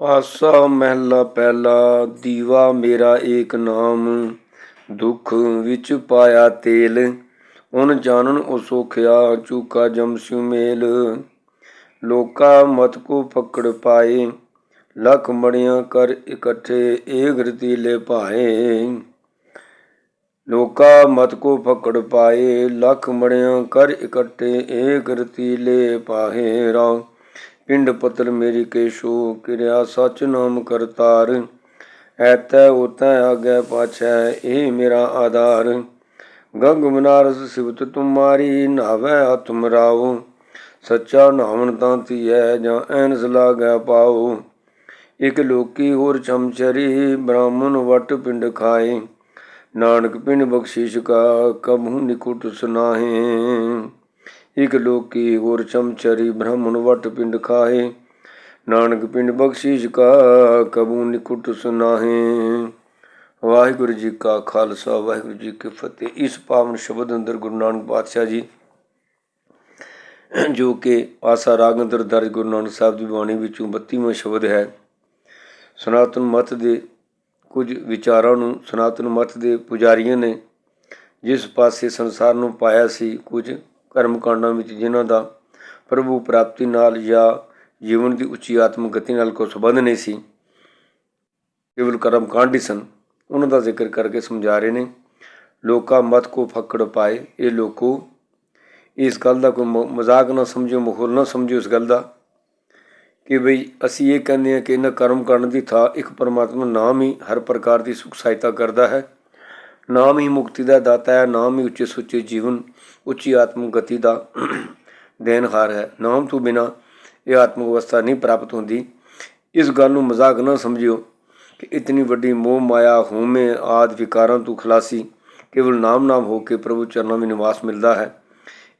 ਆਸਾ ਮਹਿਲਾ ਪਹਿਲਾ, ਦੀਵਾ ਮੇਰਾ ਏਕ ਨਾਮ। ਦੁੱਖ ਵਿੱਚ ਪਾਇਆ ਤੇਲ, ਉਨ ਜਾਣਨ ਉਹ ਸੋਖਿਆ ਚੂਕਾ ਜਮ ਮੇਲ। ਲੋਕਾ ਮਤ ਕੋ ਪਕੜ ਪਾਏ, ਲਖ ਮੜੀਆਂ ਕਰ ਇਕੱਠੇ ਏਕ ਰਤੀਲੇ ਭਾਏ। ਲੋਕਾ ਮਤ ਕੋ ਪਕੜ ਪਾਏ, ਲਖ ਮੜੀਆਂ ਕਰ ਇਕੱਠੇ ਏਕ ਰਤੀਲੇ ਪਾਹੇ ਰਾਮ ਪਿੰਡ ਪਤਲ ਮੇਰੀ ਕੇਸ਼ੋ, ਕਿਰਿਆ ਸਚ ਨਾਮ ਕਰਤਾਰ। ਐਤੈ ਉਤੈ ਆਗੈ ਪਾਛੈ, ਇਹ ਮੇਰਾ ਆਧਾਰ। ਗੰਗ ਮਨਾਰਸ ਸਿਵਤ ਤੁਮਾਰੀ ਨਾਵੇ ਹੱਥ ਮਰਾਓ। ਸੱਚਾ ਨਾਮਨ ਤਾਂ ਧੀਐ, ਜਾਂ ਐਨਸ ਲਾਗੈ ਪਾਓ। ਇਕ ਲੋਕੀ ਹੋਰ ਚਮਚਰੀ ਬ੍ਰਾਹਮਣ ਵਟ ਪਿੰਡ ਖਾਏ। ਨਾਨਕ ਪਿੰਡ ਬਖਸ਼ੀਸ਼ ਕਾ, ਕਬਹੂ ਨਿਕੁਟ ਸੁਨਾਹੇ। ਇਕ ਲੋਕੀ ਹੋਰ ਚਮਚਰੀ ਬ੍ਰਾਹਮਣ ਵਟ ਪਿੰਡ ਖਾਏ ਨਾਨਕ ਪਿੰਡ ਬਖਸ਼ੀਸ਼ ਕਾ, ਕਬੂ ਨਿਕੁਟ ਸੁਨਾਹੇ। ਵਾਹਿਗੁਰੂ ਜੀ ਕਾ ਖਾਲਸਾ, ਵਾਹਿਗੁਰੂ ਜੀ ਕੀ ਫਤਿਹ। ਇਸ ਪਾਵਨ ਸ਼ਬਦ ਅੰਦਰ ਗੁਰੂ ਨਾਨਕ ਪਾਤਸ਼ਾਹ ਜੀ, ਜੋ ਕਿ ਆਸਾ ਰਾਗ ਅੰਦਰ ਦਰਜ ਗੁਰੂ ਨਾਨਕ ਸਾਹਿਬ ਦੀ ਬਾਣੀ ਵਿੱਚੋਂ 32ਵਾਂ ਸ਼ਬਦ ਹੈ। ਸਨਾਤਨ ਮਤ ਦੇ ਕੁਝ ਵਿਚਾਰਾਂ ਨੂੰ ਸਨਾਤਨ ਮਤ ਦੇ ਪੁਜਾਰੀਆਂ ਨੇ ਜਿਸ ਪਾਸੇ ਸੰਸਾਰ ਨੂੰ ਪਾਇਆ ਸੀ, ਕੁਝ ਕਰਮ ਕਾਂਡਾਂ ਵਿੱਚ ਜਿਨ੍ਹਾਂ ਦਾ ਪ੍ਰਭੂ ਪ੍ਰਾਪਤੀ ਨਾਲ ਜਾਂ ਜੀਵਨ ਦੀ ਉੱਚੀ ਆਤਮਿਕ ਗਤੀ ਨਾਲ ਕੋਈ ਸੰਬੰਧ ਨਹੀਂ ਸੀ, ਕੇਵਲ ਕਰਮ ਕਾਂਡ ਹੀ ਸਨ। ਉਹਨਾਂ ਦਾ ਜ਼ਿਕਰ ਕਰਕੇ ਸਮਝਾ ਰਹੇ ਨੇ, ਲੋਕਾਂ ਮਤ ਕੋ ਫੱਕੜ ਪਾਏ, ਇਹ ਲੋਕੋ, ਇਸ ਗੱਲ ਦਾ ਕੋਈ ਮ- ਮਜ਼ਾਕ ਨਾ ਸਮਝੋ ਮਖੌਲ ਨਾ ਸਮਝੋ ਇਸ ਗੱਲ ਦਾ, ਕਿ ਬਈ ਅਸੀਂ ਇਹ ਕਹਿੰਦੇ ਹਾਂ ਕਿ ਇਹਨਾਂ ਕਰਮ ਕਰਨ ਦੀ ਥਾਂ ਇੱਕ ਪਰਮਾਤਮਾ ਨਾਮ ਹੀ ਹਰ ਪ੍ਰਕਾਰ ਦੀ ਸੁਖ ਸਹਾਇਤਾ ਕਰਦਾ ਹੈ। ਨਾਮ ਹੀ ਮੁਕਤੀ ਦਾ ਦਾਤਾ ਹੈ, ਨਾਮ ਹੀ ਉੱਚੇ ਸੁੱਚੇ ਜੀਵਨ ਉੱਚੀ ਆਤਮਿਕ ਗਤੀ ਦਾ ਦੇਣਹਾਰ ਹੈ। ਨਾਮ ਤੋਂ ਬਿਨਾ ਇਹ ਆਤਮਿਕ ਅਵਸਥਾ ਨਹੀਂ ਪ੍ਰਾਪਤ ਹੁੰਦੀ। ਇਸ ਗੱਲ ਨੂੰ ਮਜ਼ਾਕ ਨਾ ਸਮਝਿਓ ਕਿ ਇਤਨੀ ਵੱਡੀ ਮੋਹ, ਮਾਇਆ, ਹਉਮੈ ਆਦ ਵਿਕਾਰਾਂ ਤੋਂ ਖਲਾਸੀ ਕੇਵਲ ਨਾਮ ਨਾਮ ਹੋ ਕੇ ਪ੍ਰਭੂ ਚਰਨਾਂ ਵਿੱਚ ਨਿਵਾਸ ਮਿਲਦਾ ਹੈ।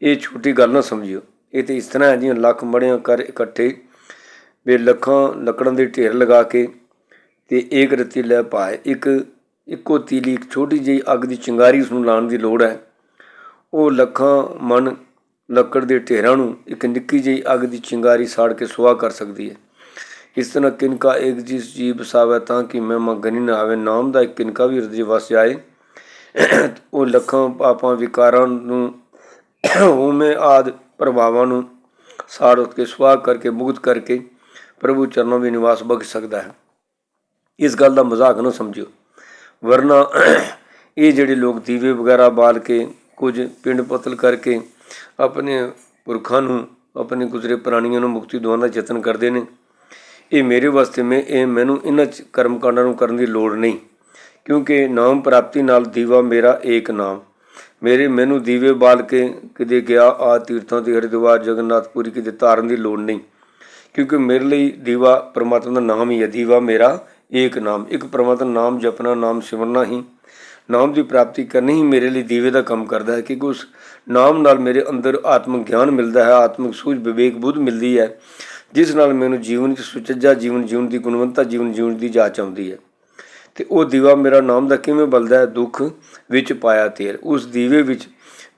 ਇਹ ਛੋਟੀ ਗੱਲ ਨਾ ਸਮਝਿਓ। ਇਹ ਤੇ ਇਸ ਤਰ੍ਹਾਂ ਹੈ ਜਿਵੇਂ ਲੱਖ ਮੜਿਆਂ ਕਰ ਇਕੱਠੇ ਵੀ ਲੱਖਾਂ ਲੱਕੜਾਂ ਦੇ ਢੇਰ ਲਗਾ ਕੇ ਤੇ ਏਕ ਰਤੀ ਲੈ ਪਾਏ। ਇੱਕ ਇੱਕੋ ਤੀਲੀ, ਇੱਕ ਛੋਟੀ ਜਿਹੀ ਅੱਗ ਦੀ ਚਿੰਗਾਰੀ ਉਸ ਨੂੰ ਲਾਉਣ ਦੀ ਲੋੜ ਹੈ। ਉਹ ਲੱਖਾਂ ਮਨ ਲੱਕੜ ਦੇ ਢੇਰਾਂ ਨੂੰ ਇੱਕ ਨਿੱਕੀ ਜਿਹੀ ਅੱਗ ਦੀ ਚਿੰਗਾਰੀ ਸਾੜ ਕੇ ਸੁਆਹ ਕਰ ਸਕਦੀ ਹੈ। ਇਸ ਤਰ੍ਹਾਂ ਕਿਨਕਾ ਇੱਕ ਜਿਸ ਜੀਵ ਬਸਾਵੇ ਤਾਂ ਕਿ ਮੈਂ ਮੰਗਣੀ ਨਾ ਆਵੇ, ਨਾਮ ਦਾ ਇੱਕ ਕਿਨਕਾ ਵੀ ਹਿਰਦੇ ਵਸ ਜਾਏ। ਉਹ ਲੱਖਾਂ ਪਾਪਾਂ ਵਿਕਾਰਾਂ ਨੂੰ ਉਮੇ ਆਦ ਪ੍ਰਭਾਵਾਂ ਨੂੰ ਸਾੜ ਕੇ ਸੁਆਹ ਕਰਕੇ ਮੁਕਤ ਕਰਕੇ ਪ੍ਰਭੂ ਚਰਨਾਂ ਵਿੱਚ ਨਿਵਾਸ ਬਖਸ਼ ਸਕਦਾ ਹੈ। ਇਸ ਗੱਲ ਦਾ ਮਜ਼ਾਕ ਨਾ ਸਮਝਿਓ। ਵਰਨਾ ਇਹ ਜਿਹੜੇ ਲੋਕ ਦੀਵੇ ਵਗੈਰਾ ਬਾਲ ਕੇ ਕੁਝ ਪਿੰਡ ਪਤਲ ਕਰਕੇ ਆਪਣੇ ਪੁਰਖਾਂ ਨੂੰ, ਆਪਣੇ ਗੁਜ਼ਰੇ ਪ੍ਰਾਣੀਆਂ ਨੂੰ ਮੁਕਤੀ ਦਿਵਾਉਣ ਦਾ ਯਤਨ ਕਰਦੇ ਨੇ। ਇਹ ਮੇਰੇ ਵਾਸਤੇ ਮੈਂ, ਇਹ ਮੈਨੂੰ ਇਹਨਾਂ ਚ ਕਰਮ ਕਾਂਡਾਂ ਨੂੰ ਕਰਨ ਦੀ ਲੋੜ ਨਹੀਂ, ਕਿਉਂਕਿ ਨਾਮ ਪ੍ਰਾਪਤੀ ਨਾਲ ਦੀਵਾ ਮੇਰਾ ਏਕ ਨਾਮ। ਮੇਰੇ ਮੈਨੂੰ ਦੀਵੇ ਬਾਲ ਕੇ ਕਿਤੇ ਗਿਆ, ਆ ਤੀਰਥਾਂ ਤੇ ਹਰਿਦੁਆਰ ਜਗਨਨਾਥਪੁਰੀ ਕਿਤੇ ਧਾਰਨ ਦੀ ਲੋੜ ਨਹੀਂ, ਕਿਉਂਕਿ ਮੇਰੇ ਲਈ ਦੀਵਾ ਪਰਮਾਤਮਾ ਦਾ ਨਾਮ ਹੀ ਹੈ। ਦੀਵਾ ਮੇਰਾ ਏਕ ਨਾਮ। ਇੱਕ ਪਰਮਾਤਮਾ ਨਾਮ ਜਪਣਾ, ਨਾਮ ਸਿਮਰਨਾ ਹੀ ਨਾਮ ਦੀ ਪ੍ਰਾਪਤੀ ਕਰਨੀ ਹੀ ਮੇਰੇ ਲਈ ਦੀਵੇ ਦਾ ਕੰਮ ਕਰਦਾ ਹੈ, ਕਿਉਂਕਿ ਉਸ ਨਾਮ ਨਾਲ ਮੇਰੇ ਅੰਦਰ ਆਤਮਿਕ ਗਿਆਨ ਮਿਲਦਾ ਹੈ, ਆਤਮਿਕ ਸੂਝ, ਵਿਵੇਕ, ਬੁੱਧ ਮਿਲਦੀ ਹੈ, ਜਿਸ ਨਾਲ ਮੈਨੂੰ ਜੀਵਨ ਵਿੱਚ ਸੁਚੱਜਾ, ਜੀਵਨ ਜੀਵਨ ਦੀ ਗੁਣਵੰਤਾ, ਜੀਵਨ ਜੀਵਨ ਦੀ ਜਾਚ ਆਉਂਦੀ ਹੈ। ਤੇ ਉਹ ਦੀਵਾ ਮੇਰਾ ਨਾਮ ਦਾ ਕਿਵੇਂ ਬਲਦਾ ਹੈ, ਦੁੱਖ ਵਿੱਚ ਪਾਇਆ ਤੇਲ। ਉਸ ਦੀਵੇ ਵਿੱਚ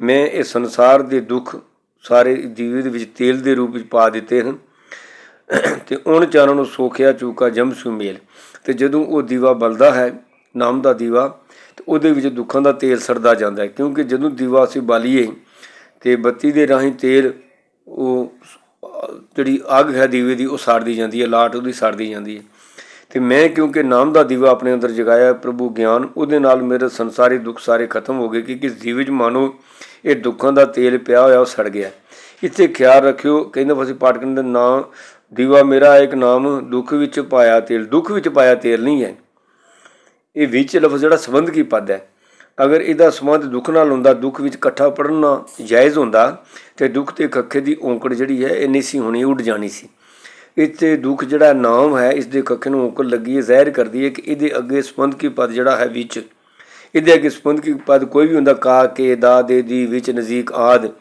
ਮੈਂ ਇਹ ਸੰਸਾਰ ਦੇ ਦੁੱਖ ਸਾਰੇ ਦੀਵੇ ਦੇ ਵਿੱਚ ਤੇਲ ਦੇ ਰੂਪ ਵਿੱਚ ਪਾ ਦਿੱਤੇ ਹਨ। ਤੇ ਉਹਨ ਚਾਰਾਂ ਨੂੰ ਸੋਖਿਆ ਚੂਕਾ ਜਮ ਸੁਮੇਲ ਤੇ ਜਦੋਂ ਉਹ ਦੀਵਾ ਬਲਦਾ ਹੈ, ਨਾਮ ਦਾ ਦੀਵਾ ਤੇ ਉਹਦੇ ਵਿੱਚ ਦੁੱਖਾਂ ਦਾ ਤੇਲ ਸੜਦਾ ਜਾਂਦਾ ਹੈ, ਕਿਉਂਕਿ ਜਦੋਂ ਦੀਵਾ ਅਸੀਂ ਬਾਲੀਏ ਤੇ ਬੱਤੀ ਦੇ ਰਾਹੀਂ ਤੇਲ ਉਹ ਜਿਹੜੀ ਅੱਗ ਹੈ ਦੀਵੇ ਦੀ, ਉਹ ਸਾੜਦੀ ਜਾਂਦੀ ਹੈ, ਲਾਟ ਉਹਦੀ ਸਾੜਦੀ ਜਾਂਦੀ ਹੈ। ਤੇ ਮੈਂ ਕਿਉਂਕਿ ਨਾਮ ਦਾ ਦੀਵਾ ਆਪਣੇ ਅੰਦਰ ਜਗਾਇਆ ਪ੍ਰਭੂ ਗਿਆਨ, ਉਹਦੇ ਨਾਲ ਮੇਰੇ ਸੰਸਾਰੀ ਦੁੱਖ ਸਾਰੇ ਖਤਮ ਹੋ ਗਏ ਕਿ ਕਿਸ ਦੀਵੇ 'ਚ ਮਾਨੋ ਇਹ ਦੁੱਖਾਂ ਦਾ ਤੇਲ ਪਿਆ ਹੋਇਆ, ਉਹ ਸੜ ਗਿਆ ਇੱਥੇ ਖਿਆਲ ਰੱਖਿਓ, ਕਹਿੰਦੇ ਅਸੀਂ ਪਾਠ ਦਾ ਨਾਮ ਦੀਵਾ ਮੇਰਾ ਇੱਕ ਨਾਮ ਦੁੱਖ ਵਿੱਚ ਪਾਇਆ ਤੇਲ, ਦੁੱਖ ਵਿੱਚ ਪਾਇਆ ਤੇਲ ਨਹੀਂ ਹੈ। ਇਹ ਵਿੱਚ ਲਫ਼ਜ਼ ਜਿਹੜਾ ਸੰਬੰਧਕੀ ਪਦ ਹੈ। ਅਗਰ ਇਹਦਾ ਸੰਬੰਧ ਦੁੱਖ ਨਾਲ ਹੁੰਦਾ, ਦੁੱਖ ਵਿੱਚ ਇਕੱਠਾ ਪੜਨਾ ਜਾਇਜ਼ ਹੁੰਦਾ, ਤੇ ਦੁੱਖ ਤੇ ਕੱਖੇ ਦੀ ਔਂਕੜ ਜਿਹੜੀ ਹੈ, ਇਹ ਨਹੀਂ ਸੀ ਹੋਣੀ ਉੱਡ ਜਾਣੀ ਸੀ। ਇੱਥੇ ਦੁੱਖ ਜਿਹੜਾ ਨਾਮ ਹੈ, ਇਸ ਦੇ ਕੱਖੇ ਨੂੰ ਔਂਕੜ ਲੱਗੀ ਹੈ, ਜ਼ਾਹਿਰ ਕਰਦੀ ਹੈ ਕਿ ਇਹਦੇ ਅੱਗੇ ਸੰਬੰਧਕੀ ਪਦ ਜਿਹੜਾ ਹੈ ਵਿੱਚ। ਇਹਦੇ ਅੱਗੇ ਸੰਬੰਧਕੀ ਪਦ ਕੋਈ ਵੀ ਹੁੰਦਾ, ਕਾ, ਕੇ, ਦਾ, ਦੇ, ਦੀ, ਵਿੱਚ, ਨਜ਼ਦੀਕ, ਆਦ।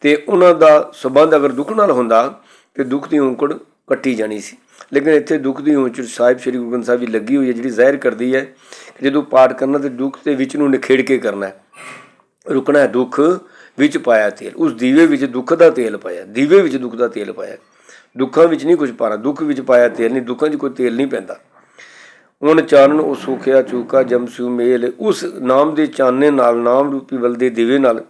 ਤੇ ਉਹਨਾਂ ਦਾ ਸੰਬੰਧ ਅਗਰ ਦੁੱਖ ਨਾਲ ਹੁੰਦਾ, ਤੇ ਦੁੱਖ ਦੀ ਔਂਕੜ ਕੱਟੀ ਜਾਣੀ ਸੀ। ਲੇਕਿਨ ਇੱਥੇ ਦੁੱਖ ਦੀ ਔਂਕੜ ਸਾਹਿਬ ਸ੍ਰੀ ਗੁਰੂ ਗ੍ਰੰਥ ਸਾਹਿਬ ਜੀ ਲੱਗੀ ਹੋਈ ਹੈ, ਜਿਹੜੀ ਜ਼ਾਹਿਰ ਕਰਦੀ ਹੈ ਕਿ ਜਦੋਂ ਪਾਠ ਕਰਨਾ ਤੇ ਦੁੱਖ ਦੇ ਵਿੱਚ ਨੂੰ ਨਿਖੇੜ ਕੇ ਕਰਨਾ ਹੈ, ਰੁਕਣਾ ਹੈ, ਦੁੱਖ ਵਿੱਚ ਪਾਇਆ ਤੇਲ, ਉਸ ਦੀਵੇ ਵਿੱਚ ਦੁੱਖ ਦਾ ਤੇਲ ਪਾਇਆ, ਦੀਵੇ ਵਿੱਚ ਦੁੱਖ ਦਾ ਤੇਲ ਪਾਇਆ, ਦੁੱਖਾਂ ਵਿੱਚ ਨਹੀਂ ਕੁਝ ਪਾਣਾ, ਦੁੱਖ ਵਿੱਚ ਪਾਇਆ ਤੇਲ ਨਹੀਂ, ਦੁੱਖਾਂ 'ਚ ਕੋਈ ਤੇਲ ਨਹੀਂ ਪੈਂਦਾ। ਹੁਣ ਚਾਨਣ ਉਹ ਸੁਖਿਆ, ਚੂਕਾ ਜਮਸੂ ਮੇਲ, ਉਸ ਨਾਮ ਦੇ ਚਾਨਣੇ ਨਾਲ, ਨਾਮ ਰੂਪੀ ਬਲ ਦੇ ਦੀਵੇ ਨਾਲ,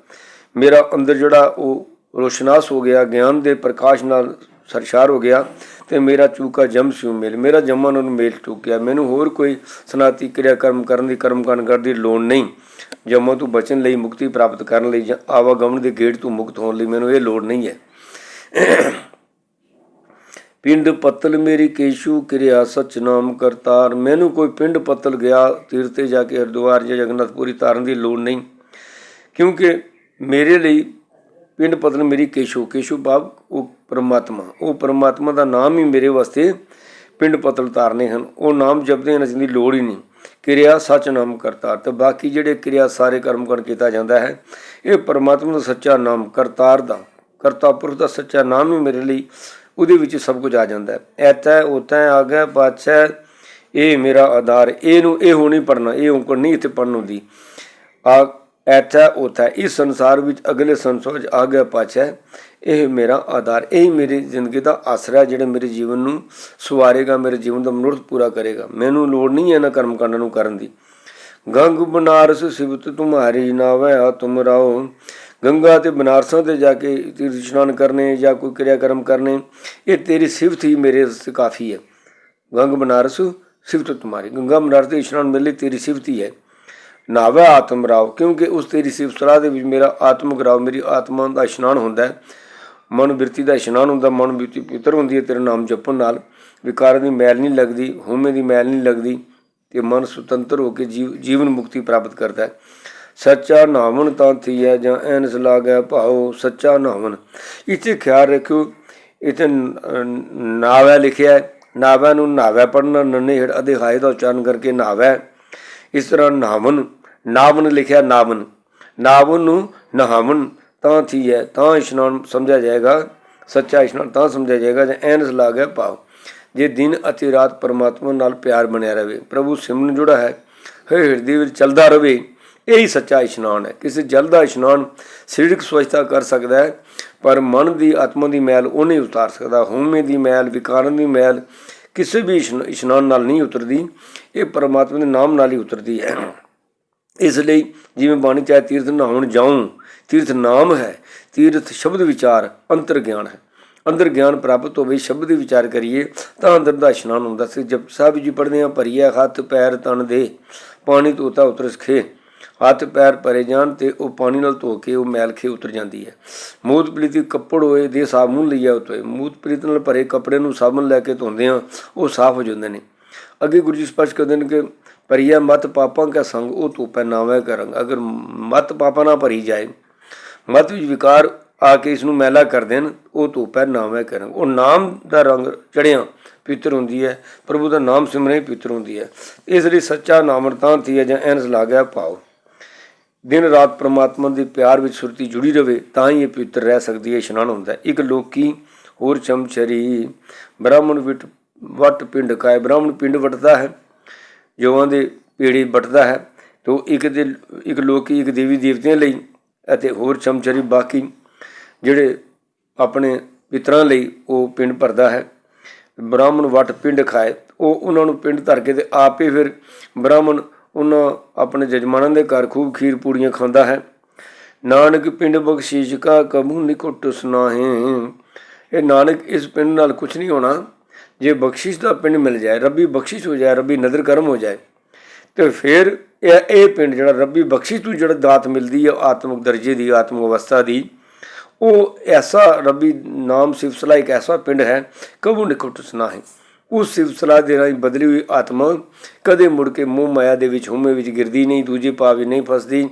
ਮੇਰਾ ਅੰਦਰ ਜਿਹੜਾ ਉਹ ਰੋਸ਼ਨਾਸ ਹੋ ਗਿਆ, ਗਿਆਨ ਦੇ ਪ੍ਰਕਾਸ਼ ਨਾਲ ਸਰਸ਼ਾਰ ਹੋ ਗਿਆ ਤੇ ਮੇਰਾ ਚੂਕਾ ਜਮਸੂ ਮੇਲ। ਮੇਰਾ ਜੰਮਨ ਨੂੰ ਮੇਲ ਟੁਕਿਆ ਮੈਨੂੰ ਹੋਰ ਕੋਈ ਸਨਾਤੀ ਕਿਰਿਆ ਕਰਮ ਕਰਨ ਦੀ, ਕਰਮ ਕਾਂਡ ਕਰਨ ਦੀ ਲੋੜ ਨਹੀਂ। ਜੰਮੋਂ ਤੋਂ ਬਚਣ ਲਈ ਮੁਕਤੀ ਪ੍ਰਾਪਤ ਕਰਨ ਲਈ ਜਾਂ ਆਵਾਗਮਨ ਦੇ ਗੇੜ ਤੋਂ ਮੁਕਤ ਹੋਣ ਲਈ ਮੈਨੂੰ ਇਹ ਲੋੜ ਨਹੀਂ ਹੈ। ਪਿੰਡ ਪੱਤਲ ਮੇਰੀ ਕੇਸ਼ੂ ਕਿਰਿਆ ਸਚ ਨਾਮ ਕਰਤਾਰ। ਮੈਨੂੰ ਕੋਈ ਪਿੰਡ ਪੱਤਲ ਗਿਆ ਤੀਰਥ ਤੇ ਜਾ ਕੇ ਹਰਿਦੁਆਰ ਜਾਂ ਜਗਨਨਾਥਪੁਰੀ ਤਾਰਨ ਦੀ ਲੋੜ ਨਹੀਂ। ਕਿਉਂਕਿ ਮੇਰੇ ਲਈ ਪਿੰਡ ਪਤਨ ਮੇਰੀ ਕੇਸ਼ੂ। ਕੇਸ਼ੂ ਬਾਬ ਉਹ ਪਰਮਾਤਮਾ। ਉਹ ਪਰਮਾਤਮਾ ਦਾ ਨਾਮ ਹੀ ਮੇਰੇ ਵਾਸਤੇ ਪਿੰਡ ਪਤਲ ਤਾਰਨੇ ਹਨ। ਉਹ ਨਾਮ ਜਪਦੇ ਹਨ ਦੀ ਲੋੜ ਹੀ ਨਹੀਂ। ਕਿਰਿਆ ਸੱਚ ਨਾਮ ਕਰਤਾਰ ਤੇ ਬਾਕੀ ਜਿਹੜੇ ਕਿਰਿਆ ਸਾਰੇ ਕਰਮ ਕਰਨ ਕੀਤਾ ਜਾਂਦਾ ਹੈ, ਇਹ ਪਰਮਾਤਮਾ ਦਾ ਸੱਚਾ ਨਾਮ ਕਰਤਾਰ ਦਾ। ਕਰਤਾ ਪੁਰਖ ਦਾ ਸੱਚਾ ਨਾਮ ਹੀ ਮੇਰੇ ਲਈ ਉਹਦੇ ਵਿੱਚ ਸਭ ਕੁਝ ਆ ਜਾਂਦਾ ਹੈ। ਐਤਾ ਉਤਾ ਗਿਆ ਬਾਦਸ਼ਾਹ ਇਹ ਮੇਰਾ ਆਧਾਰ। ਇਹਨੂੰ ਇਹ ਹੋਣੀ ਪੜਨਾ ਇਹ ਔਂਕੜ ਨਹੀਂ ਇੱਥੇ ਪੜਨ ਹੁੰਦੀ। ਆ ਐਤਾ ਉਤਾ ਇਸ ਸੰਸਾਰ ਵਿੱਚ ਅਗਲੇ ਸੰਸਾਰ ਵਿੱਚ ਆ ਗਿਆ ਪਾਛਾ ਇਹ ਮੇਰਾ ਆਧਾਰ, ਇਹ ਮੇਰੀ ਜ਼ਿੰਦਗੀ ਦਾ ਆਸਰਾ ਜਿਹੜਾ ਮੇਰੇ ਜੀਵਨ ਨੂੰ ਸਵਾਰੇਗਾ, ਮੇਰੇ ਜੀਵਨ ਦਾ ਮਨੁੱਖ ਪੂਰਾ ਕਰੇਗਾ। ਮੈਨੂੰ ਲੋੜ ਨਹੀਂ ਹੈ ਇਹਨਾਂ ਕਰਮ ਕਾਂਡਾਂ ਨੂੰ ਕਰਨ ਦੀ। ਗੰਗ ਬਨਾਰਸ ਸਿਵਤ ਤੁਮਾਰੀ ਨਾਵੇ ਆ ਤੁਮ ਰਾਓ। ਗੰਗਾ ਤੇ ਬਨਾਰਸਾਂ ਤੇ ਜਾ ਕੇ ਤੀਰਥ ਇਸ਼ਨਾਨ ਕਰਨੇ ਜਾਂ ਕੋਈ ਕਿਰਿਆ ਕਰਮ ਕਰਨੇ, ਇਹ ਤੇਰੀ ਸਿਫਤ ਹੀ ਮੇਰੇ ਕਾਫੀ ਹੈ। ਗੰਗ ਬਨਾਰਸ ਸਿਫਤ ਤੁਮਾਰੀ। ਗੰਗਾ ਬਨਾਰਸ ਤੇ ਇਸ਼ਨਾਨ ਮਿਲ ਲਈ ਤੇਰੀ ਸਿਫਤ ਹੀ ਹੈ। ਨਾਵੇ ਆਤਮ ਰਾਵ, ਕਿਉਂਕਿ ਉਸ ਤੇਰੀ ਸਿਫਤ ਸਲਾਹ ਦੇ ਵਿੱਚ ਮੇਰਾ ਆਤਮਿਕ ਰਾਵ, ਮੇਰੀ ਆਤਮਾ ਦਾ ਇਸ਼ਨਾਨ ਹੁੰਦਾ ਹੈ। ਮਨ ਬਿਰਤੀ ਦਾ ਇਸ਼ਨਾਨ ਹੁੰਦਾ, ਮਨ ਬਿਰਤੀ ਪਵਿੱਤਰ ਹੁੰਦੀ ਹੈ ਤੇਰਾ ਨਾਮ ਜਪਣ ਨਾਲ। ਵਿਕਾਰਾਂ ਦੀ ਮੈਲ ਨਹੀਂ ਲੱਗਦੀ, ਹਉਮੈ ਦੀ ਮੈਲ ਨਹੀਂ ਲੱਗਦੀ ਤੇ ਮਨ ਸੁਤੰਤਰ ਹੋ ਕੇ ਜੀਵ- ਜੀਵਨ ਮੁਕਤੀ ਪ੍ਰਾਪਤ ਕਰਦਾ ਹੈ। ਸੱਚਾ ਨਾਮਨ ਤਾਂ ਥੀਐ, ਜਾਂ ਐਨਸ ਲਾਗੈ ਭਾਉ, ਸੱਚਾ ਨਾਮਨ ਇੱਥੇ ਖਿਆਲ ਰੱਖਿਓ, ਇੱਥੇ ਨਾਵੈ ਲਿਖਿਆ ਹੈ। ਨਾਵੈ ਨੂੰ ਨਾਵੈ ਪੜਨਾ ਨੰਨੇ ਹੇੜ ਅਧੇ ਦਾ ਉਚਾਰਨ ਕਰਕੇ ਨਾਵੈ ਇਸ ਤਰ੍ਹਾਂ ਨਾਵਨ ਨਾਵਨ ਲਿਖਿਆ ਨਾਵਨ। ਨਾਵਨ ਨੂੰ ਨਹਾਵਨ ਤਾਂ ਥੀ ਹੈ, ਤਾਂ ਇਸ਼ਨਾਨ ਸਮਝਿਆ ਜਾਏਗਾ, ਸੱਚਾ ਇਸ਼ਨਾਨ ਤਾਂ ਸਮਝਿਆ ਜਾਏਗਾ, ਜੇ ਐਨਸ ਹੈ ਭਾਵ। ਜੇ ਦਿਨ ਅਤੇ ਰਾਤ ਪਰਮਾਤਮਾ ਨਾਲ ਪਿਆਰ ਬਣਿਆ ਰਹੇ, ਪ੍ਰਭੂ ਸਿਮਰਨ ਜੁੜਾ ਹੈ ਹੈ ਹਿਰਦੇ ਵਿੱਚ ਚੱਲਦਾ ਰਵੇ ਇਹੀ ਸੱਚਾ ਇਸ਼ਨਾਨ ਹੈ। ਕਿਸੇ ਜਲ ਦਾ ਇਸ਼ਨਾਨ ਸਰੀਰਕ ਸਵੱਛਤਾ ਕਰ ਸਕਦਾ ਹੈ, ਪਰ ਮਨ ਦੀ, ਆਤਮਾ ਦੀ ਮੈਲ ਉਹ ਨਹੀਂ ਉਤਾਰ ਸਕਦਾ, ਹਉਮੈ ਦੀ ਮੈਲ ਵਿਕਾਰਨ ਦੀ ਮੈਲ ਕਿਸੇ ਵੀ ਇਸ਼ਨ- ਇਸ਼ਨਾਨ ਨਾਲ ਨਹੀਂ ਉਤਰਦੀ, ਇਹ ਪਰਮਾਤਮਾ ਦੇ ਨਾਮ ਨਾਲ ਹੀ ਉਤਰਦੀ ਹੈ। ਇਸ ਲਈ ਜਿਵੇਂ ਬਾਣੀ ਚਾਹੇ ਤੀਰਥ ਨਹਾਉਣ ਜਾਉਂ, ਤੀਰਥ ਨਾਮ ਹੈ, ਤੀਰਥ ਸ਼ਬਦ ਵਿਚਾਰ ਅੰਤਰ ਗਿਆਨ ਹੈ। ਅੰਦਰ ਗਿਆਨ ਪ੍ਰਾਪਤ ਹੋਵੇ, ਸ਼ਬਦ ਦੀ ਵਿਚਾਰ ਕਰੀਏ, ਤਾਂ ਅੰਦਰ ਦਾ ਇਸ਼ਨਾਨ ਹੁੰਦਾ ਸੀ। ਜਪ ਸਾਹਿਬ ਜੀ ਪੜ੍ਹਦੇ ਆ ਭਰੀਆ ਹੱਥ, ਪੈਰ, ਤਨ ਦੇ, ਪਾਣੀ ਧੋਤਾ ਉਤਰਸ ਖੇ ਹੱਥ ਪੈਰ ਭਰੇ ਜਾਣ ਤੇ ਉਹ ਪਾਣੀ ਨਾਲ ਧੋ ਕੇ ਉਹ ਮੈਲ ਖੇ ਉਤਰ ਜਾਂਦੀ ਹੈ। ਮੂਤ ਪਲੀਤੀ ਕੱਪੜ ਹੋਏ ਦੇ ਸਾਬੂਨ ਲਈਆ ਉਤੋਏ ਮੂਤ ਪਲੀਤ ਨਾਲ ਭਰੇ ਕੱਪੜੇ ਨੂੰ ਸਾਬਣ ਲੈ ਕੇ ਧੋਂਦੇ ਆ, ਉਹ ਸਾਫ਼ ਹੋ ਜਾਂਦੇ ਨੇ। ਅੱਗੇ ਗੁਰੂ ਜੀ ਸਪਸ਼ਟ ਕਰਦੇ ਨੇ ਕਿ ਪਰਿਆ ਮਤ ਪਾਪਾਂ ਕਾ ਸੰਗ, ਉਹ ਧੋਪੈ ਨਾਵੇਂ ਕਰੰਗ ਅਗਰ ਮਤ ਪਾਪਾਂ ਨਾਲ ਭਰੀ ਜਾਏ, ਮਤ ਵਿੱਚ ਵਿਕਾਰ ਆ ਕੇ ਇਸ ਨੂੰ ਮੈਲਾ ਕਰ ਦੇਣ, ਉਹ ਧੋਪੈ ਨਾਵੇਂ ਕਰੰਗ ਉਹ ਨਾਮ ਦਾ ਰੰਗ ਚੜਿਆ ਪਿੱਤਰ ਹੁੰਦੀ ਹੈ। ਪ੍ਰਭੂ ਦਾ ਨਾਮ ਸਿਮਰੇ ਪਿੱਤਰ ਹੁੰਦੀ ਹੈ। ਇਸ ਲਈ ਸੱਚਾ ਨਾਮ ਤਾਂ ਥੀ ਹੈ ਜਾਂ ਐਨਸ ਲਾਗਿਆ ਪਾਓ। ਦਿਨ ਰਾਤ ਪ੍ਰਮਾਤਮਾ ਦੇ ਪਿਆਰ ਵਿੱਚ ਸੁਰਤੀ ਜੁੜੀ ਰਵੇ, ਤਾਂ ਹੀ ਇਹ ਪਵਿੱਤਰ ਰਹਿ ਸਕਦੀ ਹੈ ਇਸ਼ਨਾਨ ਹੁੰਦਾ ਇੱਕ ਲੋਕੀ ਹੋਰ ਚਮਚਰੀ, ਬ੍ਰਾਹਮਣ ਵਿਟ ਵਟ ਪਿੰਡ ਕਾਇ, ਬ੍ਰਾਹਮਣ ਪਿੰਡ ਵਟਦਾ ਹੈ ਜੋਆਂ ਦੇ ਪੀੜੀ ਵਟਦਾ ਹੈ, ਤੋ ਇੱਕ ਦੇ, ਇੱਕ ਲੋਕੀ ਇੱਕ ਦੇਵੀ ਦੇਵਤਿਆਂ ਲਈ ਅਤੇ ਹੋਰ ਚਮਚਰੀ ਬਾਕੀ ਜਿਹੜੇ ਆਪਣੇ ਪਿਤਰਾਂ ਲਈ ਉਹ ਪਿੰਡ ਭਰਦਾ ਹੈ। ਬ੍ਰਾਹਮਣ ਵਟ ਪਿੰਡ ਖਾਏ, ਉਹ ਉਹਨਾਂ ਨੂੰ ਪਿੰਡ ਧਰ ਕੇ ਤੇ ਆਪੇ ਫਿਰ ਬ੍ਰਾਹਮਣ ਉਹਨਾਂ ਆਪਣੇ ਜਜਮਾਨਾਂ ਦੇ ਘਰ ਖੂਬ ਖੀਰ ਪੂੜੀਆਂ ਖਾਂਦਾ ਹੈ। ਨਾਨਕ ਪਿੰਡ ਬਖਸ਼ੀਸ਼ ਕਾ ਕਬੂ ਨਿਕਟ ਸੁਨਾਹੇ। ਇਹ ਨਾਨਕ ਇਸ ਪਿੰਡ ਨਾਲ ਕੁਝ ਨਹੀਂ ਹੋਣਾ। ਜੇ ਬਖਸ਼ਿਸ਼ ਦਾ ਪਿੰਡ ਮਿਲ ਜਾਏ, ਰੱਬੀ ਬਖਸ਼ਿਸ਼ ਹੋ ਜਾਏ, ਰੱਬੀ ਨਦਰ ਕਰਮ ਹੋ ਜਾਏ, ਤੇ ਫਿਰ ਇਹ ਇਹ ਪਿੰਡ ਜਿਹੜਾ ਰੱਬੀ ਬਖਸ਼ਿਸ਼ ਤੋਂ ਜਿਹੜਾ ਦਾਤ ਮਿਲਦੀ ਹੈ ਆਤਮਿਕ ਦਰਜੇ ਦੀ, ਆਤਮਿਕ ਅਵਸਥਾ ਦੀ, ਉਹ ਐਸਾ ਰੱਬੀ ਨਾਮ ਸਿਫਤਲਾ ਇੱਕ ਐਸਾ ਪਿੰਡ ਹੈ, ਕਬੂ ਨਿਕਟ ਸੁਨਾਹੇ। ਉਸ ਸਿਲਸਿਲਾ ਦੇ ਰਾਹੀਂ ਬਦਲੀ ਹੋਈ ਆਤਮਾ ਕਦੇ ਮੁੜ ਕੇ ਮੋਹ ਮਾਇਆ ਦੇ ਵਿੱਚ ਹਉਮੈ ਵਿੱਚ ਗਿਰਦੀ ਨਹੀਂ, ਦੂਜੇ ਪਾਵੇ ਨਹੀਂ ਫਸਦੀ।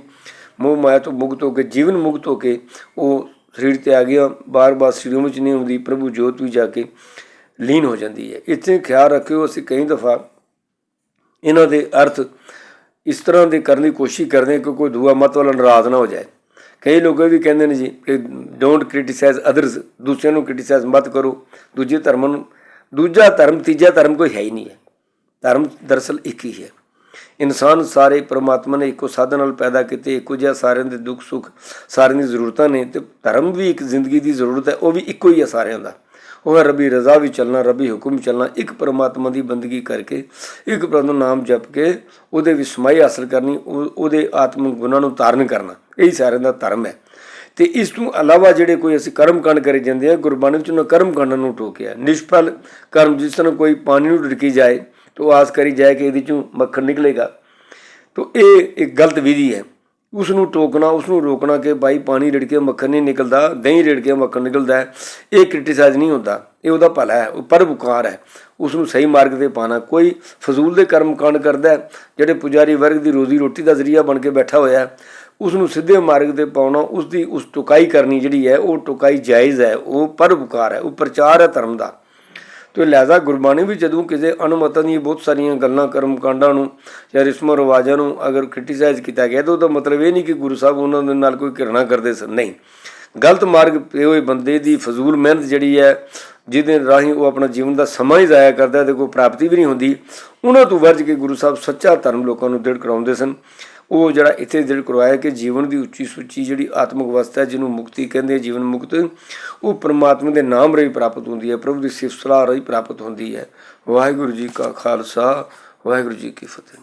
ਮੋਹ ਮਾਇਆ ਤੋਂ ਮੁਕਤ ਹੋ ਕੇ, ਜੀਵਨ ਮੁਕਤ ਹੋ ਕੇ ਉਹ ਸਰੀਰ ਤੇ ਆ ਗਿਆ। ਬਾਰ-ਬਾਰ ਸਰੀਰ ਵਿੱਚ ਨਹੀਂ ਹੁੰਦੀ ਪ੍ਰਭੂ ਜੋਤ ਵਿੱਚ ਜਾ ਕੇ ਲੀਨ ਹੋ ਜਾਂਦੀ ਹੈ। ਇੱਥੇ ਖਿਆਲ ਰੱਖਿਓ, ਅਸੀਂ ਕਈ ਦਫਾ ਇਹਨਾਂ ਦੇ ਅਰਥ ਇਸ ਤਰ੍ਹਾਂ ਦੇ ਕਰਨ ਦੀ ਕੋਸ਼ਿਸ਼ ਕਰਦੇ ਹਾਂ ਕਿ ਕੋਈ ਦੂਆ ਮਤ ਵਾਲਾ ਨਾਰਾਜ਼ ਨਾ ਹੋ ਜਾਏ। ਕਈ ਲੋਕ ਇਹ ਵੀ ਕਹਿੰਦੇ ਨੇ ਜੀ ਕਿ ਡੋਂਟ ਕ੍ਰਿਟਿਸਾਈਜ਼ ਅਦਰਸ ਦੂਸਰਿਆਂ ਨੂੰ ਕ੍ਰਿਟਿਸਾਈਜ਼ ਮਤ ਕਰੋ, ਦੂਜੇ ਧਰਮਾਂ ਨੂੰ ਦੂਜਾ ਧਰਮ, ਤੀਜਾ ਧਰਮ ਕੋਈ ਹੈ ਹੀ ਨਹੀਂ ਹੈ। ਧਰਮ ਦਰਅਸਲ ਇੱਕ ਹੀ ਹੈ। ਇਨਸਾਨ ਸਾਰੇ ਪ੍ਰਮਾਤਮਾ ਨੇ ਇੱਕੋ ਸਾਧਨ ਨਾਲ ਪੈਦਾ ਕੀਤੇ, ਇੱਕੋ ਜਿਹਾ ਸਾਰਿਆਂ ਦੇ ਦੁੱਖ ਸੁੱਖ, ਸਾਰਿਆਂ ਦੀ ਜ਼ਰੂਰਤਾਂ ਨੇ ਤੇ ਧਰਮ ਵੀ ਇੱਕ ਜ਼ਿੰਦਗੀ ਦੀ ਜ਼ਰੂਰਤ ਹੈ, ਉਹ ਵੀ ਇੱਕੋ ਹੀ ਹੈ ਸਾਰਿਆਂ ਦਾ। ਉਹ ਹੈ ਰੱਬੀ ਰਜ਼ਾ ਵੀ ਚੱਲਣਾ, ਰੱਬੀ ਹੁਕਮ ਚੱਲਣਾ, ਇੱਕ ਪਰਮਾਤਮਾ ਦੀ ਬੰਦਗੀ ਕਰਕੇ, ਇੱਕ ਪਰਮ ਨਾਮ ਜਪ ਕੇ ਉਹਦੇ ਵਿੱਚ ਸਮਾਈ ਹਾਸਲ ਕਰਨੀ, ਉਹ- ਉਹਦੇ ਆਤਮਿਕ ਗੁਣਾਂ ਨੂੰ ਤਾਰਨ ਕਰਨਾ, ਇਹੀ ਸਾਰਿਆਂ ਦਾ ਧਰਮ ਹੈ। ਤੇ ਇਸ ਤੋਂ ਇਲਾਵਾ ਜਿਹੜੇ ਕੋਈ ਅਸੀਂ ਕਰਮ ਕਾਂਡ ਕਰੇ ਜਾਂਦੇ ਆ ਗੁਰਬਾਣੀ ਵਿੱਚ ਉਹਨਾਂ ਕਰਮ ਕਾਂਡਾਂ ਨੂੰ ਟੋਕਿਆ। ਨਿਸ਼ਫਲ ਕਰਮ, ਜਿਸ ਤਰ੍ਹਾਂ ਕੋਈ ਪਾਣੀ ਨੂੰ ਡਿੜਕੀ ਜਾਏ, ਤਾਂ ਆਸ ਕਰੀ ਜਾਏ ਕਿ ਇਹਦੇ ਚੋਂ ਮੱਖਣ ਨਿਕਲੇਗਾ। ਤੋ ਇਹ ਇੱਕ ਗਲਤ ਵਿਧੀ ਹੈ। ਉਸ ਨੂੰ ਟੋਕਣਾ, ਉਸ ਨੂੰ ਰੋਕਣਾ ਕਿ ਭਾਈ ਪਾਣੀ ਰਿੜ ਕੇ ਮੱਖਣ ਨਹੀਂ ਨਿਕਲਦਾ, ਦਹੀਂ ਰਿੜ ਕੇ ਮੱਖਣ ਨਿਕਲਦਾ ਹੈ, ਇਹ ਕ੍ਰਿਟਿਸਾਈਜ਼ ਨਹੀਂ ਹੁੰਦਾ। ਇਹ ਉਹਦਾ ਭਲਾ ਹੈ, ਉਹ ਪਰਉਪਕਾਰ ਹੈ। ਉਸ ਨੂੰ ਸਹੀ ਮਾਰਗ ਤੇ ਪਾਣਾ ਕੋਈ ਫਜ਼ੂਲ ਦੇ ਕਰਮ ਕਾਂਡ ਕਰਦਾ ਜਿਹੜੇ ਪੁਜਾਰੀ ਵਰਗ ਦੀ ਰੋਜ਼ੀ ਰੋਟੀ ਦਾ ਜ਼ਰੀਆ ਬਣ ਕੇ ਬੈਠਾ ਹੋਇਆ ਉਸ ਨੂੰ ਸਿੱਧੇ ਮਾਰਗ ਤੇ ਪਾਉਣਾ ਉਸ ਦੀ ਉਸ ਟੁਕਾਈ ਕਰਨੀ ਜਿਹੜੀ ਹੈ, ਉਹ ਟੁਕਾਈ ਜਾਇਜ਼ ਹੈ, ਉਹ ਪਰਉਪਕਾਰ ਹੈ, ਉਹ ਪ੍ਰਚਾਰ ਹੈ ਧਰਮ ਦਾ। ਤੇ ਲਿਹਾਜ਼ਾ ਗੁਰਬਾਣੀ ਵੀ ਜਦੋਂ ਕਿਸੇ ਅਨੁਮਤਾਂ ਦੀਆਂ ਬਹੁਤ ਸਾਰੀਆਂ ਗੱਲਾਂ ਕਰਮ ਕਾਂਡਾਂ ਨੂੰ ਜਾਂ ਰਿਸਮੋ ਰਿਵਾਜਾਂ ਨੂੰ ਅਗਰ ਕ੍ਰਿਟਿਸਾਈਜ਼ ਕੀਤਾ ਗਿਆ, ਤਾਂ ਉਹਦਾ ਮਤਲਬ ਇਹ ਨਹੀਂ ਕਿ ਗੁਰੂ ਸਾਹਿਬ ਉਹਨਾਂ ਦੇ ਨਾਲ ਕੋਈ ਘਿਰਣਾ ਕਰਦੇ ਸਨ, ਨਹੀਂ। ਗਲਤ ਮਾਰਗ ਪਏ ਹੋਏ ਬੰਦੇ ਦੀ ਫਜ਼ੂਲ ਮਿਹਨਤ ਜਿਹੜੀ ਹੈ, ਜਿਹਦੇ ਰਾਹੀਂ ਉਹ ਆਪਣਾ ਜੀਵਨ ਦਾ ਸਮਾਂ ਹੀ ਜ਼ਾਇਆ ਕਰਦਾ ਹੈ, ਤੇ ਕੋਈ ਪ੍ਰਾਪਤੀ ਵੀ ਨਹੀਂ ਹੁੰਦੀ, ਉਹਨਾਂ ਤੋਂ ਵਰਜ ਕੇ ਗੁਰੂ ਸਾਹਿਬ ਸੱਚਾ ਧਰਮ ਲੋਕਾਂ ਨੂੰ ਦ੍ਰਿੜ ਕਰਾਉਂਦੇ ਸਨ। ਉਹ ਜਿਹੜਾ ਇੱਥੇ ਜਿਹੜਾ ਕਰਵਾਇਆ ਕਿ ਜੀਵਨ ਦੀ ਉੱਚੀ ਸੁੱਚੀ ਜਿਹੜੀ ਆਤਮਿਕ ਅਵਸਥਾ ਜਿਹਨੂੰ ਮੁਕਤੀ ਕਹਿੰਦੇ ਜੀਵਨ ਮੁਕਤ, ਉਹ ਪਰਮਾਤਮਾ ਦੇ ਨਾਮ ਰਾਹੀਂ ਪ੍ਰਾਪਤ ਹੁੰਦੀ ਹੈ, ਪ੍ਰਭੂ ਦੀ ਸਿਫਤ ਸਲਾਹ ਰਾਹੀਂ ਪ੍ਰਾਪਤ ਹੁੰਦੀ ਹੈ। ਵਾਹਿਗੁਰੂ ਜੀ ਕਾ ਖਾਲਸਾ, ਵਾਹਿਗੁਰੂ ਜੀ ਕੀ ਫਤਿਹ।